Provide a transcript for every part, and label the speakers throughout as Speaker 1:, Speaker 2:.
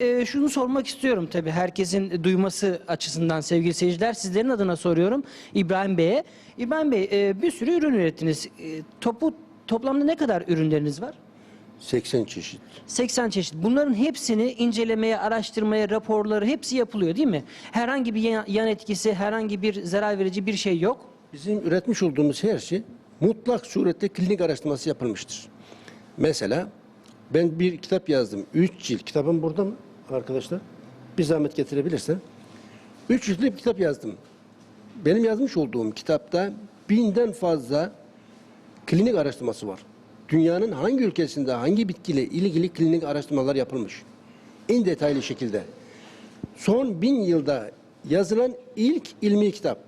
Speaker 1: Ee, şunu sormak istiyorum tabii herkesin duyması açısından sevgili seyirciler. Sizlerin adına soruyorum İbrahim Bey'e. İbrahim Bey e, bir sürü ürün ürettiniz. E, topu toplamda ne kadar ürünleriniz var?
Speaker 2: 80 çeşit.
Speaker 1: 80 çeşit. Bunların hepsini incelemeye, araştırmaya, raporları hepsi yapılıyor değil mi? Herhangi bir yan, yan etkisi, herhangi bir zarar verici bir şey yok.
Speaker 2: Bizim üretmiş olduğumuz her şey mutlak surette klinik araştırması yapılmıştır. Mesela ben bir kitap yazdım. 3 cilt. Kitabım burada mı arkadaşlar? Bir zahmet getirebilirsen. 3 ciltli bir kitap yazdım. Benim yazmış olduğum kitapta binden fazla klinik araştırması var. Dünyanın hangi ülkesinde hangi bitkiyle ilgili klinik araştırmalar yapılmış. En detaylı şekilde. Son bin yılda yazılan ilk ilmi kitap.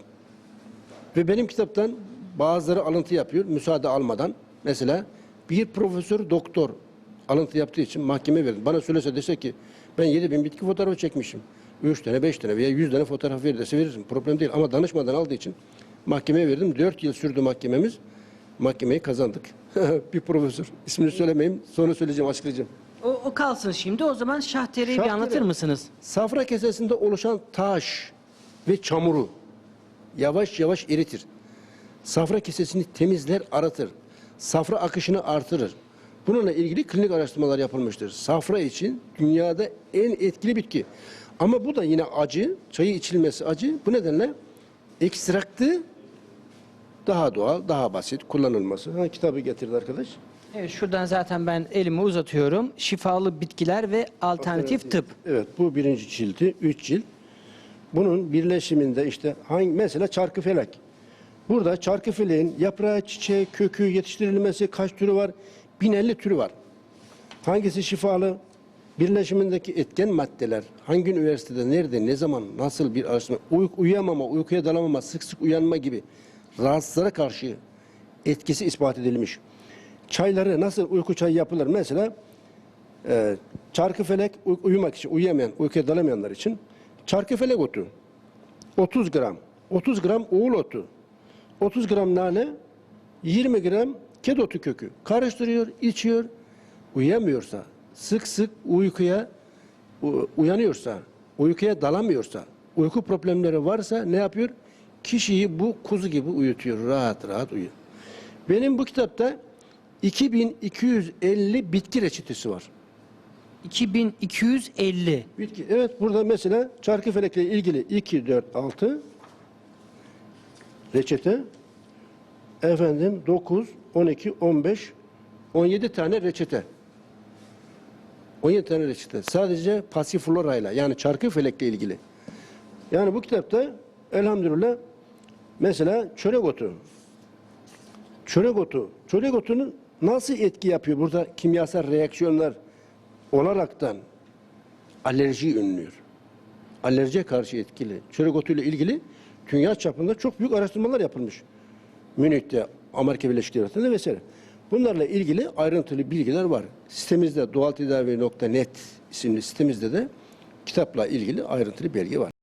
Speaker 2: Ve benim kitaptan bazıları alıntı yapıyor müsaade almadan. Mesela bir profesör doktor alıntı yaptığı için mahkeme verdi. Bana söylese dese ki ben 7 bin bitki fotoğrafı çekmişim. 3 tane 5 tane veya 100 tane fotoğraf ver dese veririm. Problem değil ama danışmadan aldığı için mahkemeye verdim. 4 yıl sürdü mahkememiz. Mahkemeyi kazandık. bir profesör. İsmini söylemeyeyim. Sonra söyleyeceğim açıklayacağım.
Speaker 1: O, o kalsın şimdi. O zaman şahteriyi bir
Speaker 2: Şahtere.
Speaker 1: anlatır mısınız?
Speaker 2: Safra kesesinde oluşan taş ve çamuru yavaş yavaş eritir. Safra kesesini temizler, aratır. Safra akışını artırır. Bununla ilgili klinik araştırmalar yapılmıştır. Safra için dünyada en etkili bitki. Ama bu da yine acı, çayı içilmesi acı. Bu nedenle ekstraktı daha doğal, daha basit kullanılması. Ha, kitabı getirdi arkadaş.
Speaker 1: Evet şuradan zaten ben elimi uzatıyorum. Şifalı bitkiler ve alternatif tıp.
Speaker 2: Evet bu birinci cildi, üç cilt. Bunun birleşiminde işte hangi mesela çarkıfelek. Burada çarkıfeleğin yaprağı, çiçeği, kökü yetiştirilmesi kaç türü var? 1050 türü var. Hangisi şifalı? Birleşimindeki etken maddeler hangi üniversitede, nerede, ne zaman, nasıl bir araştırma, uy- uyuyamama, uykuya dalamama, sık sık uyanma gibi rahatsızlara karşı etkisi ispat edilmiş. Çayları nasıl uyku çayı yapılır? Mesela ee, çarkıfelek uy- uyumak için uyuyamayan, uykuya dalamayanlar için çarkıfelek otu 30 gram, 30 gram oğul otu, 30 gram nane, 20 gram ked otu kökü karıştırıyor, içiyor. Uyuyamıyorsa, sık sık uykuya uyanıyorsa, uykuya dalamıyorsa, uyku problemleri varsa ne yapıyor? Kişiyi bu kuzu gibi uyutuyor, rahat rahat uyuyor. Benim bu kitapta 2250 bitki reçetesi var.
Speaker 1: 2250.
Speaker 2: Bitki. Evet burada mesela çarkıfelekle ilgili 2, 4, 6 reçete. Efendim 9, 12, 15, 17 tane reçete. 17 tane reçete. Sadece pasiflorayla yani çarkıfelekle ilgili. Yani bu kitapta elhamdülillah mesela çörek otu. Çörek otu. Çörek otunun nasıl etki yapıyor? Burada kimyasal reaksiyonlar olaraktan alerjiyi önlüyor. Alerjiye karşı etkili. Çörek otuyla ilgili dünya çapında çok büyük araştırmalar yapılmış. Münih'te, Amerika Birleşik Devletleri'nde vesaire. Bunlarla ilgili ayrıntılı bilgiler var. Sitemizde doğaltedavi.net isimli sitemizde de kitapla ilgili ayrıntılı belge var.